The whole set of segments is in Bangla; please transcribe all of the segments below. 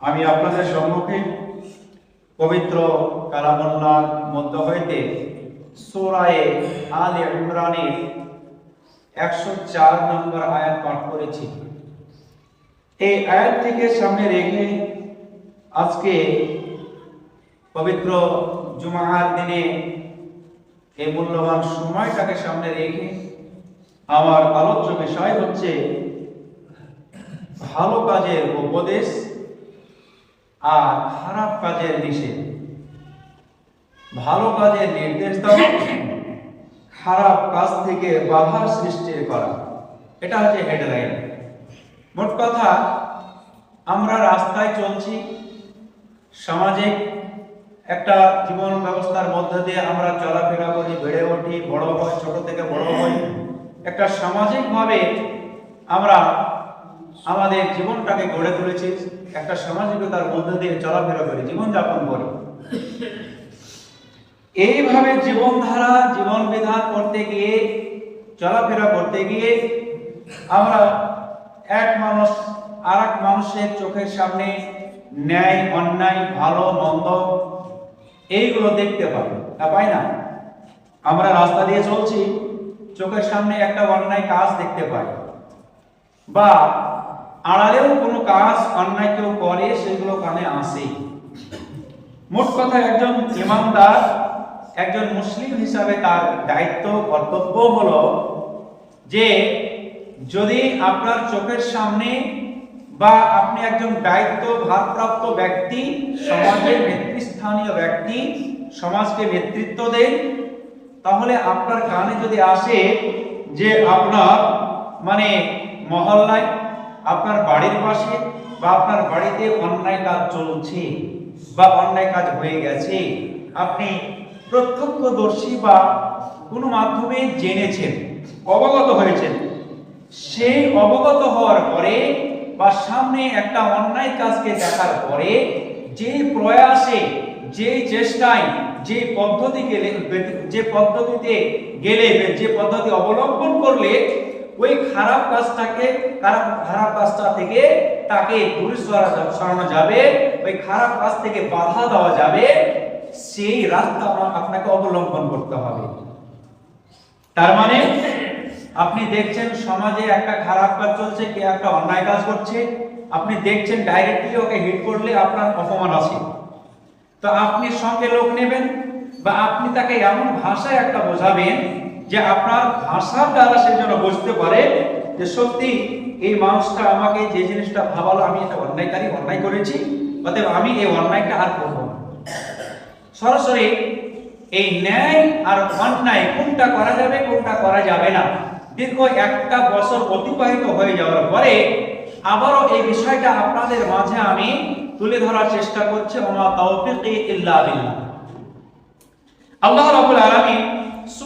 আমি আপনাদের সম্মুখে পবিত্র কালামুল্লার মধ্য হইতে সোরায়ে আলে ইমরানের একশো চার নম্বর আয়াত পাঠ করেছি। এই আয়াতটিকে সামনে রেখে আজকে পবিত্র জুমাহার দিনে এই মূল্যবান সময়টাকে সামনে রেখে আমার আলোচ্য বিষয় হচ্ছে ভালো কাজের উপদেশ আর খারাপ কাজের নিষেধ ভালো কাজের নির্দেশ দেওয়া খারাপ কাজ থেকে বাধার সৃষ্টি করা। এটা হচ্ছে হেডলাইন মোট কথা, আমরা রাস্তায় চলছি, সামাজিক একটা জীবন ব্যবস্থার মধ্য দিয়ে আমরা চলাফেরা করি, বেড়ে উঠি, বড় হই, ছোট থেকে বড় হই। একটা সামাজিকভাবে আমরা আমাদের জীবনটাকে গড়ে তুলেছি, একটা সামাজিকতার মধ্য দিয়ে চলাফেরা করে, জীবনযাপন করি। এইভাবে জীবনধারা জীবন বিধান করতে গিয়ে, চলাফেরা করতে গিয়ে, আমরা এক মানুষ আর এক মানুষের চোখের সামনে ন্যায়, অন্যায়, ভালো, মন্দ, এইগুলো দেখতে পাই। না পাই না? আমরা রাস্তা দিয়ে চলছি, চোখের সামনে একটা অন্যায় কাজ দেখতে পাই। বা আড়ালেও কোনো কাজ অন্যায় কেউ করে, সেগুলো কানে আসে। মোট কথা, একজন ইমানদার একজন মুসলিম হিসাবে তার দায়িত্ব, কর্তব্য হলো যে যদি আপনার চোখের সামনে বা আপনি একজন দায়িত্ব, ভারপ্রাপ্ত ব্যক্তি সমাজের নেতৃস্থানীয় ব্যক্তি, সমাজকে নেতৃত্ব দেন, তাহলে আপনার কানে যদি আসে যে আপনার মানে মহল্লায় আপনার বাড়ির পাশে বা আপনার বাড়িতে অন্যায় কাজ চলছে বা অন্যায় কাজ হয়ে গেছে, আপনি প্রত্যক্ষদর্শী বা কোনো মাধ্যমে জেনেছেন, অবগত হয়েছেন সেই অবগত হওয়ার পরে বা সামনে একটা অন্যায় কাজকে দেখার পরে যে প্রয়াসে, যে চেষ্টায়, যে পদ্ধতি গেলে, যে পদ্ধতিতে গেলে, যে পদ্ধতি অবলম্বন করলে ওই খারাপ কাজটাকে, খারাপ খারাপ কাজটা থেকে তাকে দূরে সরানো যাবে, ওই খারাপ কাজ থেকে বাধা দেওয়া যাবে, সেই রাস্তা আপনা- আপনাকে অবলম্বন করতে হবে। তার মানে আপনি দেখছেন সমাজে একটা খারাপ কাজ চলছে, কে একটা অন্যায় কাজ করছে। আপনি দেখছেন ডাইরেক্টলি ওকে হিট করলে আপনার অপমান আছে। তো আপনি সঙ্গে লোক নেবেন বা আপনি তাকে এমন ভাষায় একটা বোঝাবেন যে আপনার ভাষার দ্বারা সে যেন বুঝতে পারে যে সত্যি এই মানুষটা আমাকে যে জিনিসটা ভাবালো, আমি এটা অন্যায়কারী, অন্যায় করেছি, অতএব আমি এই অন্যায়টা আর করব না। সরাসরি এই ন্যায় আর অন্যায় কোনটা করা যাবে, কোনটা করা যাবে না, দীর্ঘ একটা বছর অতিবাহিত হয়ে যাওয়ার পরে আবারও এই বিষয়টা আপনাদের মাঝে আমি তুলে ধরার চেষ্টা করছি। ওমা তাওফিকি ইল্লা আল্লাহ রাব্বুল আলামিন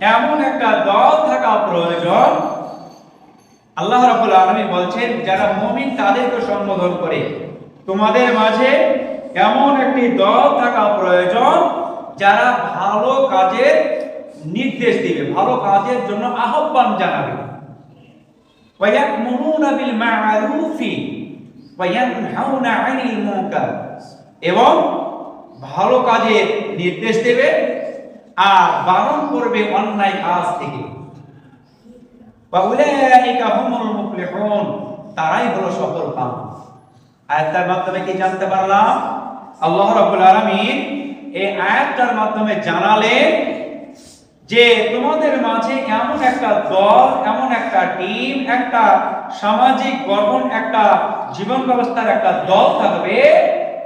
এমন একটা দল থাকা প্রয়োজন। আল্লাহ রাবুল আলমী বলছেন, যারা মমিন তাদেরকে সম্বোধন করে। তোমাদের মাঝে এমন একটি দল থাকা প্রয়োজন, যারা ভালো কাজের নির্দেশ দিবে, ভালো কাজের জন্য আহ্বান জানাবে। এবং ভালো কাজের নির্দেশ দেবে আর বারণ করবে অন্যায় কাজ থেকে। তারাই হলো সফল পান আয়াতটার মাধ্যমে কি জানতে পারলাম? আল্লাহ রাবুল আলমিন এই আয়াতটার মাধ্যমে জানালে যে তোমাদের মাঝে এমন একটা দল, এমন একটা টিম, একটা সামাজিক গঠন, একটা জীবন ব্যবস্থার একটা দল থাকবে।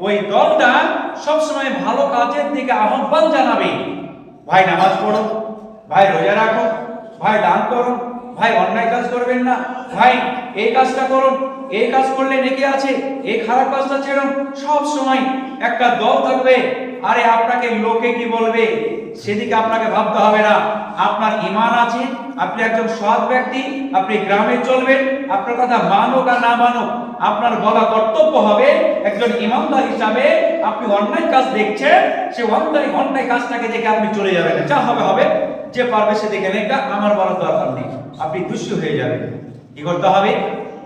ওই দলটা সবসময় ভালো কাজের দিকে আহ্বান জানাবে। ভাই নামাজ পড়ো, ভাই রোজা রাখো, ভাই দান করো, ভাই অন্যায় কাজ করবেন না, ভাই এই কাজটা করুন, এই কাজ করলে নেকি আছে, এই খারাপ কাজটা ছেড়ুন সব সময় একটা দল থাকবে, আরে আপনাকে লোকে কি বলবে, সেদিকে আপনাকে ভাবতে হবে না, আপনার ইমান আছে, আপনি একজন সৎ ব্যক্তি, আপনি গ্রামে চলবেন, আপনার কথা মানুক আর না মানুক আপনার বলা কর্তব্য হবে একজন ইমানদার হিসাবে আপনি অন্যায় কাজ দেখছেন, সে অন্যায় অন্যায় কাজটাকে দেখে আপনি চলে যাবেন। যা হবে হবে। যে পারবে সে দেখে এটা আমার বলার দরকার নেই। আপনি দুষ্য হয়ে যাবেন। কি করতে হবে?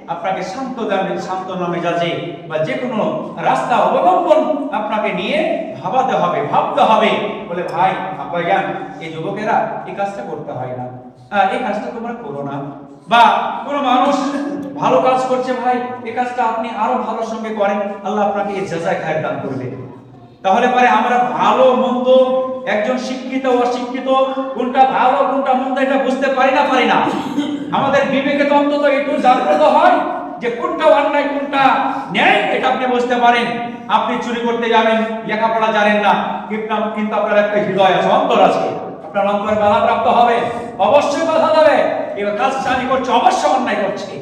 আপনাকে শান্ত দামে, শান্ত নামে যাচ্ছে বা যে কোনো রাস্তা অবলম্বন আপনাকে নিয়ে ভাবাতে হবে, ভাবতে হবে। বলে, ভাই আব্বা জ্ঞান এই যুবকেরা এই কাজটা করতে হয় না। এই কাজটা তোমরা করো না। বা, কোনো মানুষ ভালো কাজ করছে ভাই এই কাজটা আপনি আরও ভালো সঙ্গে করেন, আল্লাহ আপনাকে এই জাজায় খায়ের দান করবে। তাহলে পরে আমরা ভালো, মন্দ, একজন শিক্ষিত, অশিক্ষিত, কোনটা ভালো, কোনটা মন্দ, এটা বুঝতে পারি না পারি না। আমাদের বিবেকে তো অন্তত একটু জাগ্রত হয় যে কোনটা অন্যায়, কোনটা ন্যায়, এটা আপনি বুঝতে পারেন। আপনি চুরি করতে যাবেন, লেখাপড়া জানেন না কিন্তু কিন্তু আপনার একটা হৃদয় আছে, অন্তর আছে। আপনার অন্তরে বাধা প্রাপ্ত হবে, অবশ্যই বাধা দেবে। এবার কাজটা আমি করছি, অবশ্যই অন্যায় করছি।